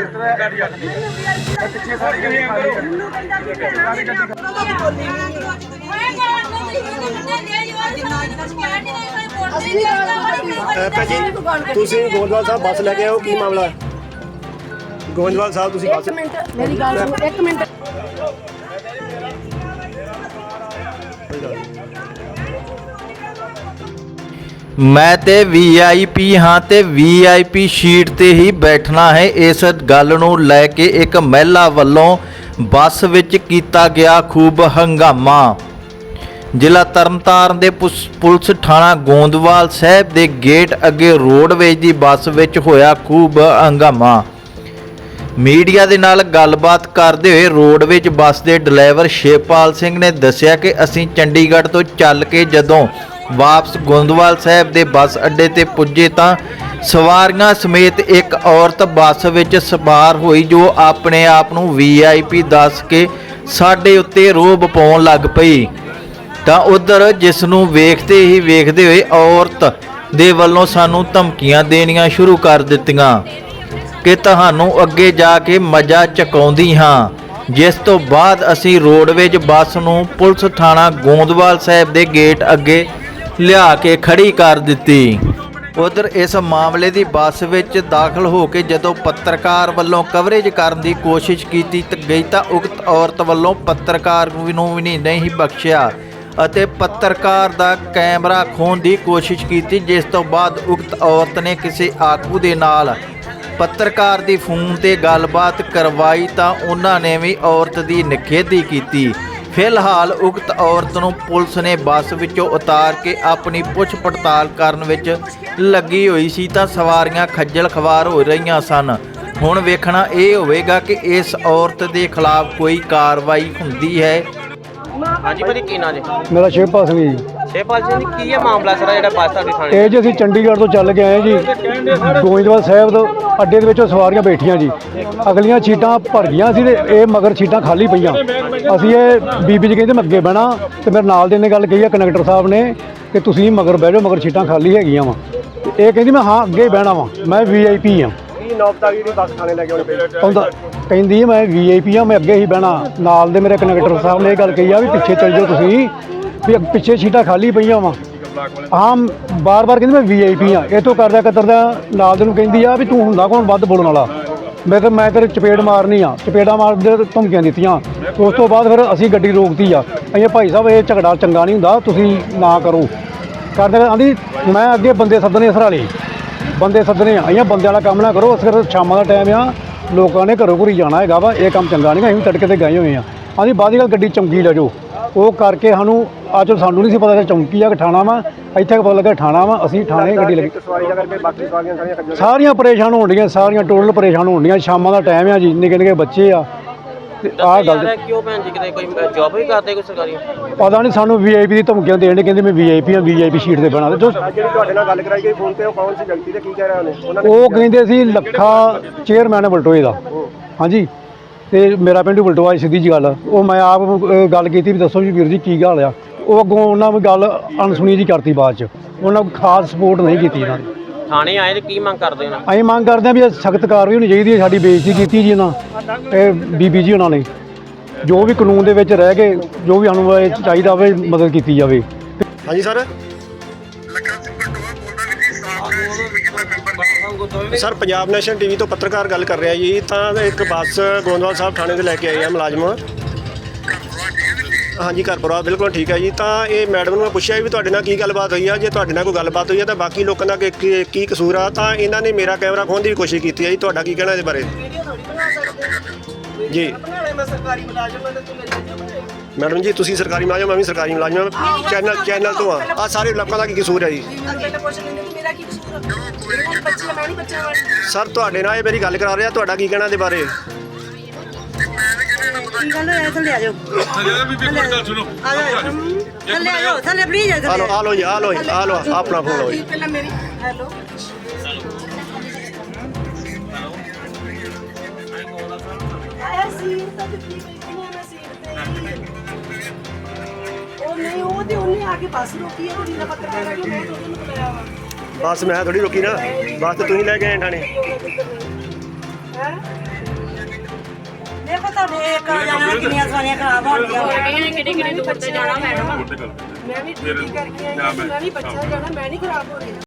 ਸਿਰ ਤੇ ਗਾੜੀ ਅੱਡ ਪਿੱਛੇ ਸਾਰੀ ਗੱਡੀ ਖਾਲੀ ਹੈ ਸਾਰੀ ਗੱਡੀ ਅਹ ਭੈਣ ਜੀ ਤੁਸੀਂ ਗੋਇੰਦਵਾਲ ਸਾਹਿਬ ਬੱਸ ਲੈ ਕੇ ਆਏ ਹੋ ਕੀ ਮਾਮਲਾ ਹੈ ਗੋਇੰਦਵਾਲ ਸਾਹਿਬ ਤੁਸੀਂ ਬੱਸ ਇੱਕ ਮਿੰਟ ਮੇਰੀ ਗੱਲ ਸੁਣੋ ਇੱਕ ਮਿੰਟ ਮੈਂ ਤੇ ਵੀਆਈਪੀ ਹਾਂ ਤੇ ਵੀਆਈਪੀ ਸ਼ੀਟ ਤੇ ਹੀ ਬੈਠਣਾ ਹੈ। ਇਸ ਗੱਲ ਨੂੰ ਲੈ ਕੇ ਇੱਕ ਮਹਿਲਾ ਵੱਲੋਂ ਬੱਸ ਵਿੱਚ ਕੀਤਾ ਗਿਆ ਖੂਬ ਹੰਗਾਮਾ। ਜ਼ਿਲ੍ਹਾ ਤਰਨਤਾਰਨ ਦੇ ਪੁਸ- ਪੁਲਿਸ ਥਾਣਾ ਗੋਂਦਵਾਲ ਸਾਹਿਬ ਦੇ ਗੇਟ ਅੱਗੇ ਰੋਡਵੇਜ ਦੀ ਬੱਸ ਵਿੱਚ ਹੋਇਆ ਖੂਬ ਹੰਗਾਮਾ। ਮੀਡੀਆ ਦੇ ਨਾਲ ਗੱਲਬਾਤ ਕਰਦੇ ਹੋਏ ਰੋਡਵੇਜ ਬੱਸ ਦੇ ਡਰਾਈਵਰ ਸ਼ੇਪਾਲ ਸਿੰਘ ਨੇ ਦੱਸਿਆ ਕਿ ਅਸੀਂ ਚੰਡੀਗੜ੍ਹ ਤੋਂ ਚੱਲ ਕੇ ਜਦੋਂ ਵਾਪਸ ਗੋਂਦਵਾਲ ਸਾਹਿਬ ਦੇ ਬੱਸ ਅੱਡੇ ਤੇ ਪੁੱਜੇ ਤਾਂ ਸਵਾਰੀਆਂ ਸਮੇਤ ਇੱਕ ਔਰਤ ਬੱਸ ਵਿੱਚ ਸਵਾਰ ਹੋਈ ਜੋ ਆਪਣੇ ਆਪ ਨੂੰ ਵੀਆਈਪੀ ਦੱਸ ਕੇ ਸਾਡੇ ਉੱਤੇ ਰੋਬ ਪਾਉਣ ਲੱਗ ਪਈ। ਤਾਂ ਉਧਰ ਜਿਸ ਨੂੰ ਵੇਖਦੇ ਹੀ ਵੇਖਦੇ ਹੋਏ ਔਰਤ ਦੇ ਵੱਲੋਂ ਸਾਨੂੰ ਧਮਕੀਆਂ ਦੇਣੀਆਂ ਸ਼ੁਰੂ ਕਰ ਦਿੱਤੀਆਂ ਕਿ ਤੁਹਾਨੂੰ ਅੱਗੇ ਜਾ ਕੇ ਮਜ਼ਾ ਚਕਾਉਂਦੀ ਹਾਂ। ਜਿਸ ਤੋਂ ਬਾਅਦ ਅਸੀਂ ਰੋਡਵੇਜ ਬੱਸ ਨੂੰ ਪੁਲਿਸ ਥਾਣਾ ਗੋਂਦਵਾਲ ਸਾਹਿਬ ਦੇ ਗੇਟ ਅੱਗੇ ਲਿਆ ਕੇ ਖੜੀ ਕਰ ਦਿੱਤੀ। ਉਧਰ ਇਸ ਮਾਮਲੇ ਦੀ ਬੱਸ ਵਿੱਚ ਦਾਖਲ ਹੋ ਕੇ ਜਦੋਂ ਪੱਤਰਕਾਰ ਵੱਲੋਂ ਕਵਰੇਜ ਕਰਨ ਦੀ ਕੋਸ਼ਿਸ਼ ਕੀਤੀ ਤਾਂ ਗਈ ਤਾਂ ਉਕਤ ਔਰਤ ਵੱਲੋਂ ਪੱਤਰਕਾਰ ਨੂੰ ਵੀ ਨਹੀਂ ਬਖਸ਼ਿਆ ਅਤੇ ਪੱਤਰਕਾਰ ਦਾ ਕੈਮਰਾ ਖੋਣ ਦੀ ਕੋਸ਼ਿਸ਼ ਕੀਤੀ, ਜਿਸ ਤੋਂ ਬਾਅਦ ਉਕਤ ਔਰਤ ਨੇ ਕਿਸੇ ਆਗੂ ਦੇ ਨਾਲ ਪੱਤਰਕਾਰ ਦੀ ਫੋਨ ਤੇ ਗੱਲਬਾਤ ਕਰਵਾਈ ਤਾਂ ਉਹਨਾਂ ਨੇ ਵੀ ਔਰਤ ਦੀ ਨਿਖੇਧੀ ਕੀਤੀ। ਫਿਲਹਾਲ ਉਕਤ ਔਰਤ ਨੂੰ ਪੁਲਿਸ ਨੇ ਬੱਸ ਵਿੱਚੋਂ ਉਤਾਰ ਕੇ ਆਪਣੀ ਪੁੱਛ ਪੜਤਾਲ ਕਰਨ ਵਿੱਚ ਲੱਗੀ ਹੋਈ ਸੀ ਤਾਂ ਸਵਾਰੀਆਂ ਖੱਜਲ ਖਵਾਰ ਹੋ ਰਹੀਆਂ ਸਨ। ਹੁਣ ਵੇਖਣਾ ਇਹ ਹੋਵੇਗਾ ਕਿ ਇਸ ਔਰਤ ਦੇ ਖਿਲਾਫ ਕੋਈ ਕਾਰਵਾਈ ਹੁੰਦੀ ਹੈ। ਹਾਂਜੀ ਭਾਜੀ ਕੀ ਨਾਂ ਜੀ? ਮੇਰਾ ਸ਼ੇਪਾਲ ਸਿੰਘ ਜੀ। ਸ਼ੇਪਾਲ ਸਿੰਘ ਜੀ ਕੀ ਇਹ ਮਾਮਲਾ ਸਰ ਜਿਹੜਾ ਬੱਸ ਤੁਹਾਡੀ ਥਾਣੇ ਇਹ ਜੀ ਅਸੀਂ ਚੰਡੀਗੜ੍ਹ ਤੋਂ ਚੱਲ ਕੇ ਆਏ ਜੀ। ਗੋਇੰਦਵਾਲ ਸਾਹਿਬ ਤੋਂ ਅੱਡੇ ਦੇ ਵਿੱਚੋਂ ਸਵਾਰੀਆਂ ਬੈਠੀਆਂ ਜੀ। ਅਗਲੀਆਂ ਸੀਟਾਂ ਭਰ ਗਈਆਂ ਸੀ ਤੇ ਇਹ ਮਗਰ ਸੀਟਾਂ ਖਾਲੀ ਪਈਆਂ। ਅਸੀਂ ਇਹ ਬੀਬੀ ਜੀ ਕਹਿੰਦੇ ਮੈਂ ਅੱਗੇ ਬਹਿਣਾ ਤੇ ਮੇਰੇ ਨਾਲ ਦੇ ਨੇ ਗੱਲ ਕਹੀ ਆ ਕੰਡਕਟਰ ਸਾਹਿਬ ਨੇ ਕਿ ਤੁਸੀਂ ਮਗਰ ਬਹਿ ਜਾਓ ਮਗਰ ਸੀਟਾਂ ਖਾਲੀ ਹੈਗੀਆਂ ਵਾ। ਇਹ ਕਹਿੰਦੀ ਮੈਂ ਹਾਂ ਅੱਗੇ ਹੀ ਬਹਿਣਾ ਵਾ। ਮੈਂ ਵੀਆਈਪੀ ਆ ਕੀ ਨੌਬਤਾ ਜਿਹੜੀ ਬੱਸ ਥਾਣੇ ਲੈ ਕੇ ਆਉਣੀ ਪਈ ਕਹਿੰਦਾ ਕਹਿੰਦੀ ਮੈਂ ਵੀਆਈਪੀ ਆ ਮੈਂ ਅੱਗੇ ਹੀ ਬਹਿਣਾ। ਨਾਲ ਦੇ ਮੇਰੇ ਕੰਡਕਟਰ ਸਾਹਿਬ ਨੇ ਇਹ ਗੱਲ ਕਹੀ ਆ ਵੀ ਪਿੱਛੇ ਚੱਲ ਜਾਓ ਤੁਸੀਂ। ਵੀ ਪਿੱਛੇ ਸੀਟਾਂ ਖਾਲੀ ਪਈਆਂ ਵਾ। ਆਮ ਬਾਰ-ਬਾਰ ਕਹਿੰਦੀ ਮੈਂ ਵੀਆਈਪੀ ਆ। ਇਹ ਤੋਂ ਕਰਦਾ ਕਤਰਦਾ ਨਾਲ ਦੇ ਨੂੰ ਕਹਿੰਦੀ ਆ ਵੀ ਤੂੰ ਹੁੰਦਾ ਕੌਣ ਵੱਧ ਬੋਲਣ ਵਾਲਾ? ਮੈਂ ਤਾਂ ਮੈਂ ਤੇਰੇ ਚਪੇੜ ਮਾਰਨੀ ਆ। ਚਪੇੜਾ ਮਾਰਦੇ ਤੇ ਧਮਕੀਆਂ ਦਿੱਤੀਆਂ। ਉਸ ਤੋਂ ਬਾਅਦ ਫਿਰ ਅਸੀਂ ਗੱਡੀ ਰੋਕਤੀ ਆ। ਅਸੀਂ ਭਾਈ ਸਾਹਿਬ, ਇਹ ਝਗੜਾ ਚੰਗਾ ਨਹੀਂ ਹੁੰਦਾ। ਤੁਸੀਂ ਨਾ ਕਰੋ। ਕਰਦੇ ਆਂਦੀ, ਮੈਂ ਅੱਗੇ ਬੰਦੇ ਸੱਦਣੇ ਸਰਾਲੇ। ਬੰਦੇ ਸੱਦਣੇ ਆ। ਅਸੀਂ ਬੰਦਿਆਂ ਵਾਲਾ ਕੰਮ ਨਾ ਕਰੋ। ਅਸਰ ਸ਼ਾਮਾਂ ਦਾ ਟਾਈਮ ਆ। ਲੋਕਾਂ ਨੇ ਘਰੋਂ ਘਰੀ ਜਾਣਾ ਹੈਗਾ ਵਾ। ਇਹ ਕੰਮ ਚੰਗਾ ਨਹੀਂ ਅਸੀਂ ਤੜਕੇ ਤੇ ਗਏ ਹੋਏ ਆ। ਆਂਦੀ, ਬਾਅਦ ਦੀ ਗੱਲ, ਗੱਡੀ ਚਮਕੀ ਲੈ ਜਾਓ। ਉਹ ਕਰਕੇ ਸਾਨੂੰ ਅੱਜ ਸਾਨੂੰ ਨਹੀਂ ਸੀ ਪਤਾ ਕਿ ਚਮਕੀ ਆ ਕਿ ਠਾਣਾ ਵਾ ਇੱਥੇ ਪਤਾ ਲੱਗਾ ਠਾਣਾ ਵਾ ਅਸੀਂ ਠਾਣੇ ਗੱਡੀ ਲੱਗੀ। ਇੱਕ ਸਵਾਰੀ ਦਾ ਕਰਕੇ ਬਾਕੀ ਸਵਾਰੀਆਂ ਸਾਰੀਆਂ ਖੱਜਲ ਸਾਰੀਆਂ ਪਰੇਸ਼ਾਨ ਹੋਣ ਡੀਆਂ ਸਾਰੀਆਂ ਟੋਟਲ ਪਰੇਸ਼ਾਨ ਹੋਣ ਡੀਆਂ ਸ਼ਾਮਾਂ ਦਾ ਟਾਈਮ ਆ ਜੀ ਨਿੱਕੇ ਨਿੱਕੇ ਬੱਚੇ ਆ। ਤੇ ਆਹ ਗੱਲ ਯਾਰ ਕਿਉਂ ਭੈਣ ਜੀ ਕਿਤੇ ਕੋਈ ਜੌਬ ਵੀ ਕਰਦੇ ਕੋਈ ਸਰਕਾਰੀ? ਪਤਾ ਨਹੀਂ ਸਾਨੂੰ ਵੀਆਈਪੀ ਦੀ ਧਮਕੀਆਂ ਦੇਣ ਦੇ ਕਹਿੰਦੇ ਮੈਂ ਵੀਆਈਪੀ ਆ ਵੀਆਈਪੀ ਸ਼ੀਟ ਤੇ ਬਣਾ ਦੇ। ਜੋ ਅੱਜ ਜਿਹੜੀ ਤੁਹਾਡੇ ਨਾਲ ਗੱਲ ਕਰਾਈ ਗਈ ਫੋਨ ਤੇ ਉਹ ਕੌਣ ਸੀ ਵਿਅਕਤੀ ਤੇ ਕੀ ਕਹਿ ਰਹੇ ਉਹਨੇ ਉਹਨਾਂ ਨੇ ਉਹ ਕਹਿੰਦੇ ਸੀ ਲੱਖਾ ਚੇਅਰਮੈਨ ਬਲਟੋਏ ਦਾ। ਹਾਂਜੀ। ਤੇ ਮੇਰਾ ਪਿੰਡ ਬਲਟੋਆ ਸੀ, ਸਿੱਧੀ ਜੀ ਗੱਲ ਉਹ ਮੈਂ ਆਪ ਅਹ, ਗੱਲ ਕੀਤੀ ਵੀ ਦੱਸੋ ਜੀ ਵੀਰ ਜੀ ਕੀ ਗੱਲ ਆ। ਉਹ ਅੱਗੋਂ ਉਹਨਾਂ ਨੇ ਗੱਲ ਅਣਸੁਣੀ ਜੀ ਕਰਤੀ ਬਾਅਦ ਚ। ਉਹਨਾਂ ਕੋਈ ਖਾਸ ਸਪੋਰਟ ਨਹੀਂ ਕੀਤੀ ਇਹਨਾਂ ਨੇ। ਥਾਣੇ ਆਏ ਤੇ ਕੀ ਮੰਗ ਕਰਦੇ ਹੋ? ਨਾ ਅਸੀਂ ਮੰਗ ਕਰਦੇ ਹਾਂ ਵੀ ਸਖਤ ਕਾਰਵਾਈ ਹੋਣੀ ਚਾਹੀਦੀ ਹੈ ਸਾਡੀ ਬੇਇੱਜ਼ਤੀ ਕੀਤੀ ਜੀ ਉਹਨਾਂ ਇਹ ਬੀਬੀ ਜੀ ਉਹਨਾਂ ਨੇ। ਜੋ ਵੀ ਕਾਨੂੰਨ ਦੇ ਵਿੱਚ ਰਹਿ ਕੇ ਜੋ ਵੀ ਸਾਨੂੰ ਇਹ ਚਾਹੀਦਾ ਹੋਵੇ ਮਦਦ ਕੀਤੀ ਜਾਵੇ। ਹਾਂਜੀ sir. Sir Punjab national TV ਤੋਂ ਪੱਤਰਕਾਰ ਗੱਲ ਕਰ ਰਿਹਾ ਜੀ ਤਾਂ ਇੱਕ ਬੱਸ ਗੋਂਦਵਾਲ ਸਾਹਿਬ ਥਾਣੇ ਤੇ ਲੈ ਕੇ ਆਏ ਆ ਮੁਲਾਜ਼ਮ। ਹਾਂਜੀ ਘਰ ਪਰਿਵਾਰ ਬਿਲਕੁਲ ਠੀਕ ਹੈ ਜੀ। ਤਾਂ ਇਹ ਮੈਡਮ ਨੂੰ ਮੈਂ ਪੁੱਛਿਆ ਵੀ ਤੁਹਾਡੇ ਨਾਲ ਕੀ ਗੱਲਬਾਤ ਹੋਈ ਆ? ਜੇ ਤੁਹਾਡੇ ਨਾਲ ਕੋਈ ਗੱਲਬਾਤ ਹੋਈ ਆ ਤਾਂ ਬਾਕੀ ਲੋਕਾਂ ਦਾ ਕੀ- ਕੀ- ਕੀ ਕਸੂਰ ਆ? ਤਾਂ ਇਹਨਾਂ ਨੇ ਮੇਰਾ ਕੈਮਰਾ ਖੋਹਣ ਦੀ ਕੋਸ਼ਿਸ਼ ਕੀਤੀ ਹੈ ਜੀ। ਤੁਹਾਡਾ ਕੀ ਕਹਿਣਾ ਇਹਦੇ ਬਾਰੇ? ਜੀ। ਮੈਡਮ ਜੀ ਤੁਸੀਂ ਸਰਕਾਰੀ ਮੁਲਾਜ਼ਮ ਮੈਂ ਵੀ ਸਰਕਾਰੀ ਮੁਲਾਜ਼ਮ ਹਾਂ। ਚੈਨਲ ਚੈਨਲ ਤੋਂ ਆ ਆ ਸਾਰੇ ਲੋਕਾਂ ਦਾ ਕੀ ਕਸੂਰ ਹੈ ਜੀ? ਸਰ ਤੁਹਾਡੇ ਨਾਲ ਇਹ ਮੇਰੀ ਗੱਲ ਕਰਾ ਰਿਹਾ ਤੁਹਾਡਾ ਕੀ ਕਹਿਣਾ ਇਹਦੇ ਬਾਰੇ? ਕੀ ਗੱਲ ਹੋਇਆ ਥੱਲੇ ਆ ਜਾਓ। ਥੱਲੇ ਵੀ ਵੀ ਗੱਲ ਸੁਣੋ। ਆ ਜਾਓ ਥੱਲੇ ਆ ਜਾਓ ਥੱਲੇ ਪਲੀਜ਼ ਆ ਲੋ ਆ ਲੋ ਜੀ ਆ ਲੋ ਜੀ ਆ ਲੋ ਆਪਣਾ ਫੋਨ ਲਓ ਜੀ। ਪਹਿਲਾਂ ਮੇਰੀ ਹੈਲੋ। ਆਇਆ ਸੀ ਤਾਂ ਆ? ਮੈਂ ਸੀਟ ਤੇ ਉਹ ਨਹੀਂ ਉਹ ਤੇ ਉਹਨੇ ਆ ਕੇ ਬੱਸ ਰੋਕੀ ਹੈ ਪੱਤਰ ਮੈਂ ਤਾਂ ਉਹਨੂੰ ਬੁਲਾਇਆ ਵਾ। ਬਸ ਮੈਂ ਥੋੜੀ ਰੁਕੀ ਨਾ ਬਸ ਤੇ ਤੁਸੀਂ ਲੈ ਕੇ ਆਏ ਠਾਣੇ ਹੈ? ਵੇਖੋ ਤੁਹਾਡੇ ਇੱਕ ਆ ਜਾਣਾ ਕਿੰਨੀਆਂ ਸਵਾਰੀਆਂ ਖਰਾਬ ਹੋ ਗਈਆਂ ਕਿਹੜੀ ਕਿਹੜੀ ਦੂਰ ਤੇ ਜਾਣਾ ਮੈਡਮ? ਮੈਂ ਵੀ ਡਿਊਟੀ ਕਰਕੇ ਆਈ ਹਾਂ, ਮੈਂ ਵੀ ਬੱਚਾ ਜਾਣਾ ਮੈਂ ਨਹੀਂ ਖਰਾਬ ਹੋ ਰਹੀ।